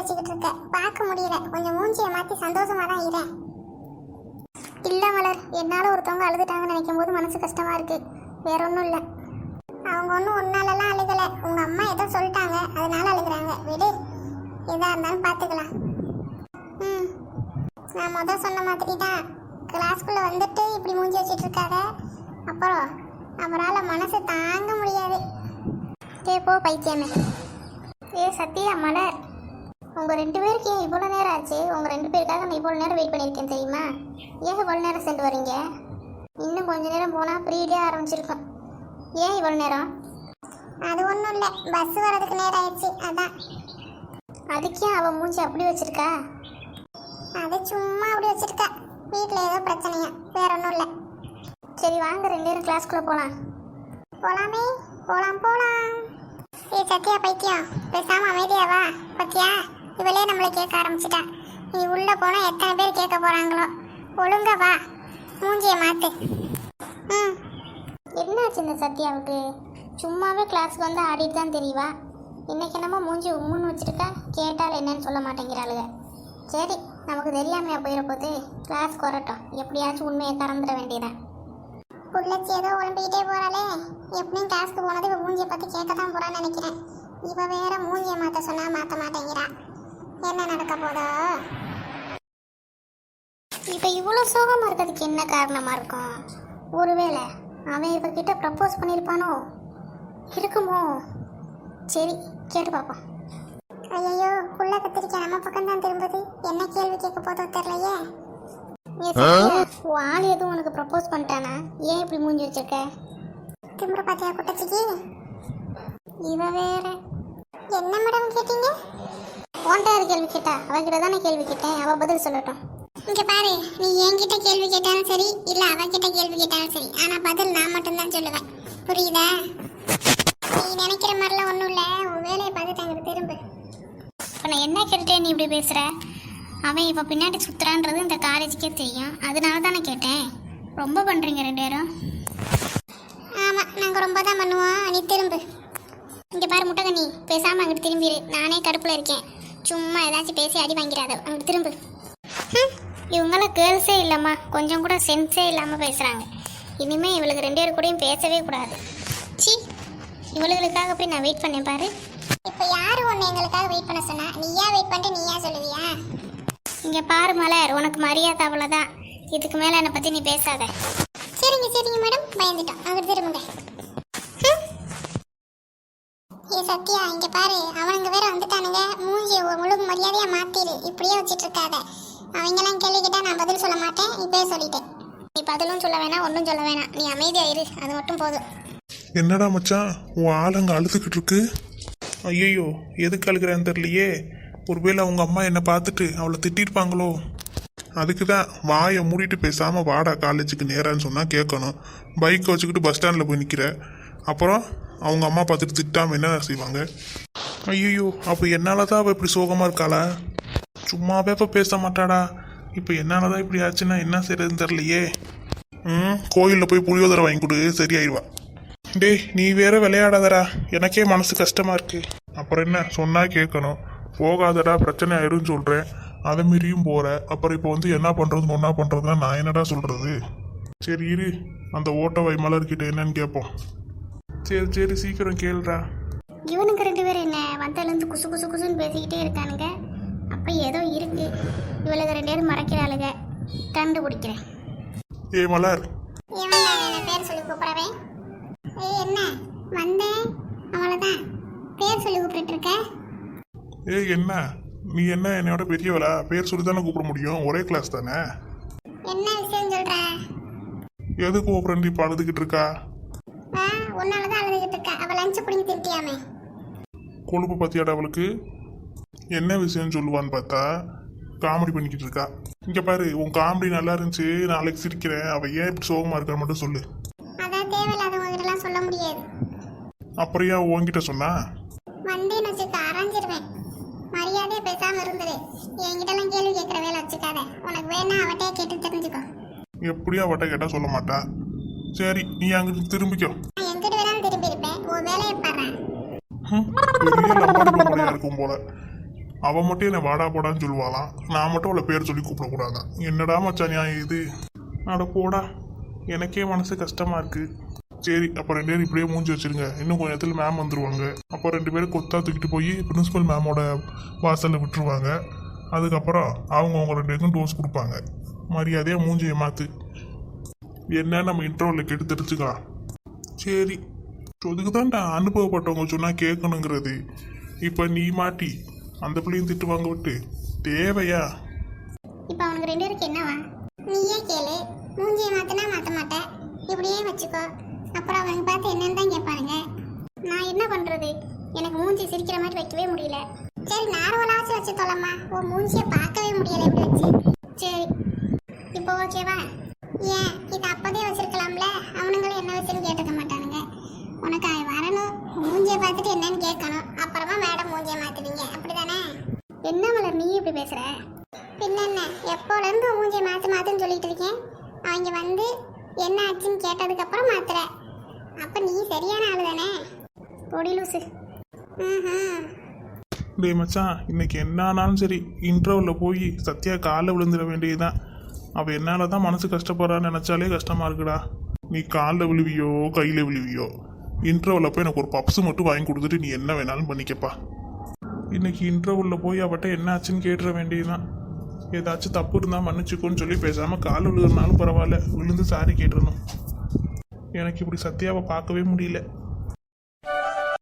வச்சுக்கிட்டு இருக்க பார்க்க முடியல. கொஞ்சம் மூஞ்சியை மாற்றி சந்தோஷமா தான் இருக்கேன் இல்லை மலர் என்னால் ஒருத்தவங்க அழுதுட்டாங்கன்னு நினைக்கும் போது மனசு கஷ்டமா இருக்கு. வேற ஒன்றும் இல்லை. அவங்க ஒன்றும் உன்னாலலாம் அழுகலை. உங்க அம்மா ஏதோ சொல்லிட்டாங்க. அதனால அழுகுறாங்க. விடு. எதா இருந்தாலும் பார்த்துக்கலாம் ம். நான் முதல் சொன்ன மாதிரி தான் கிளாஸ்க்குள்ளே வந்துட்டு இப்படி மூஞ்சி வச்சுட்டு இருக்காத அப்புறம் அவரால் மனசை தாங்க முடியாது. ஏ போ பைத்தியமே. ஏ சத்யா மலர். உங்கள் ரெண்டு பேருக்கு ஏன் இவ்வளோ நேரம் ஆச்சு? உங்கள் ரெண்டு பேருக்காக நான் இவ்வளோ நேரம் வெயிட் பண்ணியிருக்கேன் தெரியுமா? ஏன் இவ்வளோ நேரம் சென்று வரீங்க இன்னும் கொஞ்ச நேரம் போனால் ப்ரீடே ஆரம்பிச்சிருக்கோம். ஏன் இவ்வளோ நேரம்? அது ஒன்றும் இல்லை. பஸ் வரதுக்கு நேரம் ஆயிடுச்சு. அதான். அதுக்கே அவன் மூஞ்சி அப்படி வச்சிருக்கா? அது சும்மா அப்படி வச்சிருக்கா. வீட்டில் ஏதோ பிரச்சனையா. வேற ஒன்றும் இல்லை. சரி வாங்க. ரெண்டு பேரும் கிளாஸ்க்குள்ளே போகலாம் போலாமே. போலாம் போலாம். ஏய் சத்யா பைத்தியம். பேசாம அமைதியா வா. பத்தியா? இவளே நம்மளை கேட்க ஆரம்பிச்சிட்டா. நீ உள்ள போனா எத்தனை பேர் கேட்க போறாங்களோ. ஒழுங்கா வா. மூஞ்சிய மாத்து. ம். என்னாச்சு இந்த சத்யாவுக்கு? சும்மாவே கிளாஸ்க்கு வந்து ஆடிட்டு தான் தெரியவா? இன்னைக்கு என்னமோ மூஞ்சி உம்முன்னு வச்சிருக்கா. கேட்டால் என்னன்னு சொல்ல மாட்டேங்கிறாளுங்க சரி நமக்கு தெரியாமையா போயிட போது குறட்டும் எப்படியாச்சும் உண்மையை கறந்துட வேண்டியதான் புள்ளச்சி ஏதோ உழம்பிக்கிட்டே போறாளே. எப்படியும் கிளாஸ்க்கு போனது இவ மூஞ்சியை பார்த்து கேட்க தான் போறான்னு நினைக்கிறேன். இவ வேற மூஞ்சியை மாற்ற சொன்னா மாற்ற மாட்டேங்கிறா. என்ன நடக்க போதோ? இப்ப இவ்வளவு சோகமா இருக்கிறதுக்கு என்ன காரணமா இருக்கும்? ஒருவேளை அவன் இவகிட்ட ப்ரப்போஸ் பண்ணியிருப்பானோ இருக்குமோ? சரி கேட்டு பார்ப்போம். ஐயோ புள்ள கத்திரிக்காய் நம்ம பக்கம் தான் திரும்புது. என்ன கேள்வி கேட்க போதோ தெரியலையே. உன் ஆள் எதுவும் உனக்கு ப்ரப்போஸ் பண்ணிட்டானா? ஏன் இப்படி மூஞ்சி வச்சிருக்க? திமிர பாத்தியா குட்டச்சிக்கு? இவ வேற. என்ன மேடம் கேட்டீங்க? உன்ட்ட யாரு கேள்வி கேட்டா அவகிட்ட தானே கேள்வி கேட்டேன். அவ பதில் சொல்லட்டும். இங்க பாரு நீ என்கிட்ட கேள்வி கேட்டாலும் சரி இல்ல அவகிட்ட கேள்வி கேட்டாலும் சரி. ஆனா பதில் நான் மட்டும்தான் சொல்லுவேன். புரியுதா? நீ நினைக்கிற மாதிரிலாம் ஒண்ணும் இல்ல. உன் வேலையை பார்த்துட்டாங்க திரும்ப. இப்போ நான் என்ன கேட்டுட்டேன் நீ இப்படி பேசுற? அவன் இப்போ பின்னாடி சுத்துறான்றது இந்த காலேஜுக்கே தெரியும். அதனால தான் நான் கேட்டேன். ரொம்ப பண்ணுறீங்க ரெண்டு பேரும். ஆமாம் நாங்கள் ரொம்ப தான் பண்ணுவோம். நீ திரும்பு. இங்கே பாரு முட்டகண்ணி பேசாமல் அங்கிட்டு திரும்பிடு நானே கடுப்பில் இருக்கேன். சும்மா ஏதாச்சும் பேசி அடி வாங்கிறாத அவங்க திரும்பு. ஹம், இவங்களாம் கேர்ள்ஸே இல்லைம்மா. கொஞ்சம் கூட சென்ஸே இல்லாமல் பேசுகிறாங்க இனிமேல் இவளுக்கு ரெண்டு பேர் கூடயும் பேசவே கூடாது. சி இவளுகளுக்காக போய் நான் வெயிட் பண்ணேன் பாரு. இப்போ யார் ஒன்று எங்களுக்காக வெயிட் பண்ண சொன்னா? நீயா வெயிட் பண்ணிட்டு நீயா சொல்லுவியா? இங்கே பாரு மலர் உனக்கு மரியாதை அவ்வளோதான் இதுக்கு மேலே என்னை பற்றி நீ பேசாத. சரிங்க சரிங்க மேடம் பயந்துட்டோம். அங்கே திரும்புங்க. சத்யா இங்க பாரு. அவனுங்க வேற வந்துட்டானுங்க. மூஞ்சி முழுக்க மரியாதையா மாத்திரு. இப்படியே வச்சிட்டு இருக்காத அவங்கெல்லாம் கேள்வி கேட்டா நான் பதில் சொல்ல மாட்டேன். இப்பயே சொல்லிட்டேன். நீ பதிலும் சொல்ல வேணாம் ஒன்றும் சொல்ல வேணாம். நீ அமைதியா இரு. அது மட்டும் போதும். என்னடா மச்சான்? உன் ஆளுங்க அழுதுகிட்டு இருக்கு ஐயோ எதுக்கு அழுகிறேன்னு தெரியலையே. ஒருவேளை அவங்க அம்மா என்னை பார்த்துட்டு அவளை திட்டிருப்பாங்களோ? அதுக்கு தான் வாயை மூடிட்டு பேசாமல் வாடா காலேஜுக்கு நேரான்னு சொன்னால் கேட்கணும். பைக்கை வச்சுக்கிட்டு பஸ் ஸ்டாண்டில் போய் நிற்கிற அப்புறம் அவங்க அம்மா பார்த்துட்டு திட்டாமல் என்ன செய்வாங்க? ஐயோ அப்போ என்னால் தான் அவள் இப்படி சோகமாக இருக்காளா? சும்மாவே இப்போ பேச மாட்டாடா. இப்போ என்னால் தான் இப்படி ஆச்சுன்னா என்ன செய்யறதுன்னு தெரியலையே. ம் கோயிலில் போய் புளியோதரை வாங்கி கொடு சரியாயிடுவா டேய் நீ வேற விளையாடாதடா. எனக்கே மனசு கஷ்டமாக இருக்குது அப்புறம் என்ன? சொன்னால் கேட்கணும். போகாதடா பிரச்சனை ஆயிரும்னு சொல்கிறேன் அதை மீறியும் போகிற அப்புறம் இப்போ வந்து என்ன பண்ணுறதுன்னு ஒன்றா பண்ணுறதுனா நான் என்னடா சொல்கிறது சரி இரு. அந்த ஓட்ட வை மலர்கிட்ட என்னன்னு கேட்போம். சரி சரி சீக்கிரம் கேளுடா. இவனுங்க ரெண்டு பேரும் என்ன வந்தலேருந்து குசு குசு குசுன்னு பேசிக்கிட்டே இருக்கானுங்க. அப்போ ஏதோ இருக்கு. இவளுக்கு ரெண்டு பேரும் மறைக்கிறாளுங்க. கண்டுபிடிக்கிறேன். ஏய் மலர். இவன் என்ன பேர் சொல்லி கூப்பிடுறேன் ஏய் என்ன? வந்தேன். அவ்வளோதான் பேர் சொல்லி கூப்பிட்டு இருக்க ஏய் என்ன? நீ என்ன என்னையோட பெரியவளா? பேர் சொல்லி தானே கூப்பிட முடியும். ஒரே கிளாஸ் தானே? என்ன விஷயம் சொல்ற? எதுக்கு இப்போ அழுதுகிட்டு இருக்கா? ஆ உன்னால தான் அழுதுகிட்டு இருக்க. அவள் லஞ்சு பிடிங்கி திட்டியாமே கொழுப்பு பத்தியாடா அவளுக்கு? என்ன விஷயம்னு சொல்லுவான்னு பார்த்தா காமெடி பண்ணிக்கிட்டு இருக்கா. இங்க பாரு உன் காமெடி நல்லா இருந்துச்சு நாளைக்கு சிரிக்கிறேன். அவ ஏன் இப்படி சோகமா இருக்கான்னு மட்டும் சொல்லு. அதான் தேவையில்லாதவங்ககிட்டலாம் சொல்ல முடியாது. அப்புறம் ஏன் உன்கிட்ட சொன்னா? வந்தேன்னு வச்சுக்க அரைஞ்சிருவேன். மரியாதையை பேசாம இருந்துரு. என்கிட்டலாம் கேள்வி கேட்குற வேலை வச்சுக்காத. உனக்கு வேணா அவட்டே கேட்டு தெரிஞ்சுக்கோ. எப்படியும் அவட்ட கேட்டா சொல்ல மாட்டா. சரி நீ அங்கிட்டு திரும்பிக்கோ நான் எங்கிட்ட வேணாலும் திரும்பி இருப்பேன் உன் வேலையை இருக்கும் போல. அவன் மட்டும் என்னை வாடா போடான்னு சொல்லுவாளாம். நான் மட்டும் அவளை பேர் சொல்லி கூப்பிடக்கூடாதான். என்னடா மச்சான் நியாயம் இது? அட போடா. எனக்கே மனசு கஷ்டமா இருக்கு. சரி அப்போ ரெண்டு பேரும் இப்படியே மூஞ்சி வச்சிருங்க. இன்னும் கொஞ்ச நேரத்தில் மேம் வந்துருவாங்க. அப்போ ரெண்டு பேரும் கொத்தா தூக்கிட்டு போய் பிரின்சிபல் மேமோட வாசலில் விட்டுருவாங்க. அதுக்கப்புறம் அவங்க அவங்க ரெண்டு பேருக்கும் டோஸ் கொடுப்பாங்க. மரியாதையாக மூஞ்சியை மாற்று என்ன நம்ம இன்டர்வலில் கேட்டு தெரிஞ்சுக்கலாம் சரி. அதுக்கு தான்டா அனுபவப்பட்டவங்க சொன்னால் கேட்கணுங்கிறது. இப்போ நீ மாட்டி அந்த பிள்ளையும் திட்டு வாங்க விட்டு. தேவையா? இப்போ அவனுக்கு ரெண்டு பேருக்கு என்னவா? நீயே கேளு. மூஞ்சியை மாத்தினா மாற்ற மாட்டேன் இப்படியே வச்சுக்கோ. அப்புறம் அவனுக்கு பார்த்து என்னன்னு தான் கேட்பானுங்க. நான் என்ன பண்ணுறது எனக்கு மூஞ்சி சிரிக்கிற மாதிரி வைக்கவே முடியல. சரி நார்மலாச்சும் வச்சு தொலைம்மா. உன் மூஞ்சியை பார்க்கவே முடியல இப்படி வச்சு. சரி. இப்போ ஓகேவா ஏன்? இது அப்போதே வச்சிருக்கலாம்ல? அவனுங்களும் என்ன வச்சுன்னு கேட்டுக்க மாட்டேன் உனக்கு அவன் வரணும் மூஞ்சியை பார்த்துட்டு என்னன்னு கேட்கணும். அப்புறமா மேடம் மூஞ்சியை மாத்துவீங்க. அப்படிதானே? என்ன மலர் நீ இப்படி பேசுற? பின்ன என்ன எப்போல இருந்து உன் மூஞ்சியை மாத்து மாத்துன்னு சொல்லிட்டு இருக்கேன்? அவங்க வந்து என்ன ஆச்சுன்னு கேட்டதுக்கு அப்புறம் மாத்துற அப்ப நீ சரியான ஆளு தானே பொடி லூசு. ம்ஹும். டேய் மச்சான் இன்னைக்கு என்ன ஆனாலும் சரி இன்டர்வலில் போய் சத்யா காலில் விழுந்துட வேண்டியதுதான். அவள் என்னால தான் மனசு கஷ்டப்படுறான்னு நினச்சாலே கஷ்டமா இருக்குடா. நீ காலில் விழுவியோ கையில் விழுவியோ? இன்டர்வலில் போய் எனக்கு ஒரு பப்ஸ் மட்டும் வாங்கி கொடுத்துட்டு நீ என்ன வேணாலும் பண்ணிக்கப்பா. இன்னைக்கு இன்டர்வலில் போய் அவட்ட என்ன ஆச்சுன்னு கேட்டுற வேண்டியதுதான். ஏதாச்சும் தப்பு இருந்தால் மன்னிச்சுக்கோன்னு சொல்லி பேசாமல் கால் விழுகிறனாலும் பரவாயில்ல. விழுந்து சாரி கேட்டுறணும். எனக்கு இப்படி சத்யாவை பார்க்கவே முடியல.